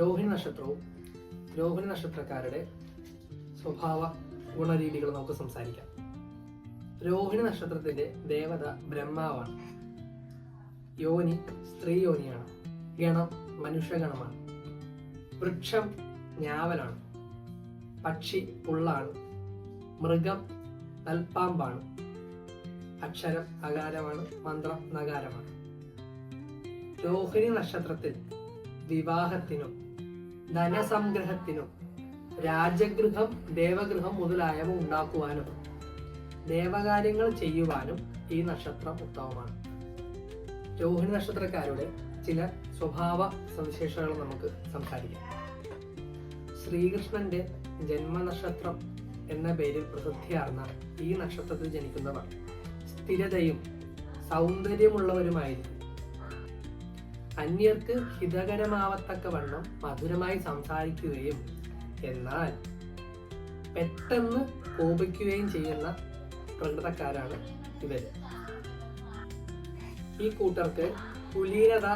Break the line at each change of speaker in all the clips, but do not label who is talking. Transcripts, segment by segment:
നക്ഷത്രവും രോഹിണി നക്ഷത്രക്കാരുടെ സ്വഭാവ ഗുണരീതികൾ നമുക്ക് സംസാരിക്കാം. രോഹിണി നക്ഷത്രത്തിന്റെ ദേവത ബ്രഹ്മാവാണ്. യോനി സ്ത്രീ യോനിയാണ്. ഗണം മനുഷ്യഗണമാണ് വൃക്ഷം ഞാവലാണ്. പക്ഷി പുള്ളാണ്. മൃഗം നൽപ്പാമ്പാണ്. അക്ഷരം അകാരമാണ് മന്ത്രം നകാരമാണ്. രോഹിണി നക്ഷത്രത്തിൽ വിവാഹത്തിനും ധനസംഗ്രഹത്തിനും രാജഗൃഹം ദേവഗൃഹം മുതലായവ ഉണ്ടാക്കുവാനും ദേവകാര്യങ്ങൾ ചെയ്യുവാനും ഈ നക്ഷത്രം ഉത്തമമാണ്. രോഹിണി നക്ഷത്രക്കാരുടെ ചില സ്വഭാവ സവിശേഷതകൾ നമുക്ക് സംസാരിക്കാം. ശ്രീകൃഷ്ണന്റെ ജന്മനക്ഷത്രം എന്ന പേരിൽ പ്രസിദ്ധിയാർന്ന ഈ നക്ഷത്രത്തിൽ ജനിക്കുന്നവർ സ്ഥിരതയും സൗന്ദര്യമുള്ളവരുമായിരിക്കും. അന്യർക്ക് ഹിതകരമാവത്തക്കവണ്ണം മധുരമായി സംസാരിക്കുകയും എന്നാൽ പെട്ടെന്ന് കോപിക്കുകയും ചെയ്യുന്ന പ്രകൃതക്കാരാണ് ഇവർ ഈ കൂട്ടർക്ക് കുലീനത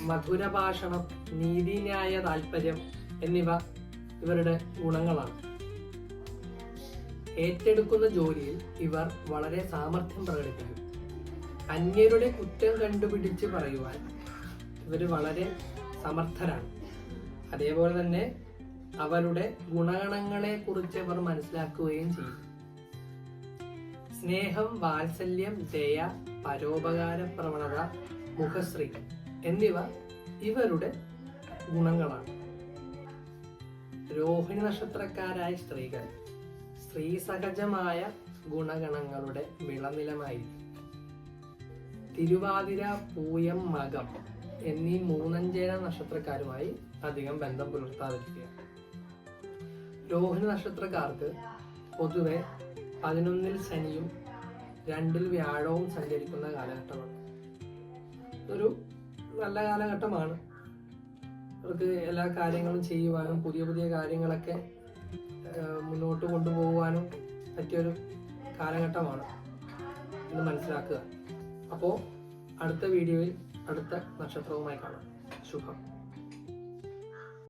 മധുരഭാഷണം നീതിന്യായ താല്പര്യം എന്നിവ ഇവരുടെ ഗുണങ്ങളാണ്. ഏറ്റെടുക്കുന്ന ജോലിയിൽ ഇവർ വളരെ സാമർഥ്യം പ്രകടിപ്പിക്കും. അന്യരുടെ കുറ്റം കണ്ടുപിടിച്ച് പറയുവാൻ ഇവർ വളരെ സമർത്ഥരാണ്. അതേപോലെ തന്നെ അവരുടെ ഗുണഗണങ്ങളെ കുറിച്ച് അവർ മനസ്സിലാക്കുകയും ചെയ്യും. സ്നേഹം വാത്സല്യം ദയ പരോപകാര പ്രവണത മുഖശ്രീ എന്നിവ ഇവരുടെ ഗുണങ്ങളാണ്. രോഹിണി നക്ഷത്രക്കാരായ സ്ത്രീകൾ സ്ത്രീ സഹജമായ ഗുണഗണങ്ങളുടെ വിളനിലമായിരിക്കും. തിരുവാതിര പൂയം മകം എന്നീ മൂന്നഞ്ചേര നക്ഷത്രക്കാരുമായി അധികം ബന്ധം പുലർത്താതിരിക്കുക. രോഹിണി നക്ഷത്രക്കാർക്ക് പൊതുവെ പതിനൊന്നിൽ ശനിയും രണ്ടിൽ വ്യാഴവും സഞ്ചരിക്കുന്ന കാലഘട്ടമാണ്. ഒരു നല്ല കാലഘട്ടമാണ്. അവർക്ക് എല്ലാ കാര്യങ്ങളും ചെയ്യുവാനും പുതിയ പുതിയ കാര്യങ്ങളൊക്കെ മുന്നോട്ട് കൊണ്ടുപോകുവാനും പറ്റിയൊരു കാലഘട്ടമാണ് എന്ന് മനസ്സിലാക്കുക. അപ്പോൾ അടുത്ത വീഡിയോയിൽ അടുത്ത നക്ഷത്രവുമായി കാണാം. ശുഭം.